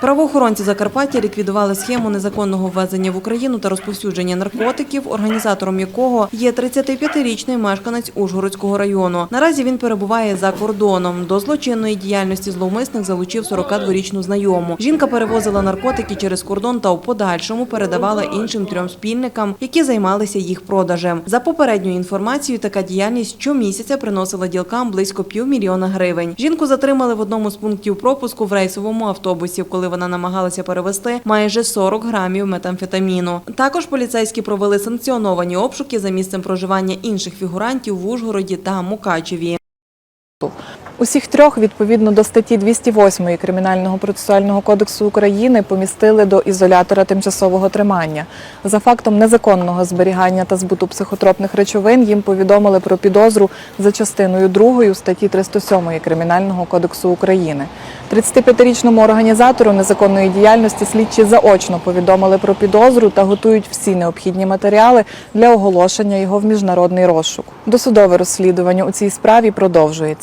Правоохоронці Закарпаття ліквідували схему незаконного ввезення в Україну та розповсюдження наркотиків, організатором якого є 35-річний мешканець Ужгородського району. Наразі він перебуває за кордоном. До злочинної діяльності зловмисник залучив 42-річну знайому. Жінка перевозила наркотики через кордон та у подальшому передавала іншим трьом спільникам, які займалися їх продажем. За попередньою інформацією, така діяльність щомісяця приносила ділкам близько півмільйона гривень. Жінку затримали в одному з пунктів пропуску в рейсовому автобусі, коли вона намагалася перевезти майже 40 грамів метамфетаміну. Також поліцейські провели санкціоновані обшуки за місцем проживання інших фігурантів в Ужгороді та Мукачеві. Усіх трьох, відповідно до статті 208 Кримінального процесуального кодексу України, помістили до ізолятора тимчасового тримання. За фактом незаконного зберігання та збуту психотропних речовин їм повідомили про підозру за частиною 2 статті 307 Кримінального кодексу України. 35-річному організатору незаконної діяльності слідчі заочно повідомили про підозру та готують всі необхідні матеріали для оголошення його в міжнародний розшук. Досудове розслідування у цій справі продовжується.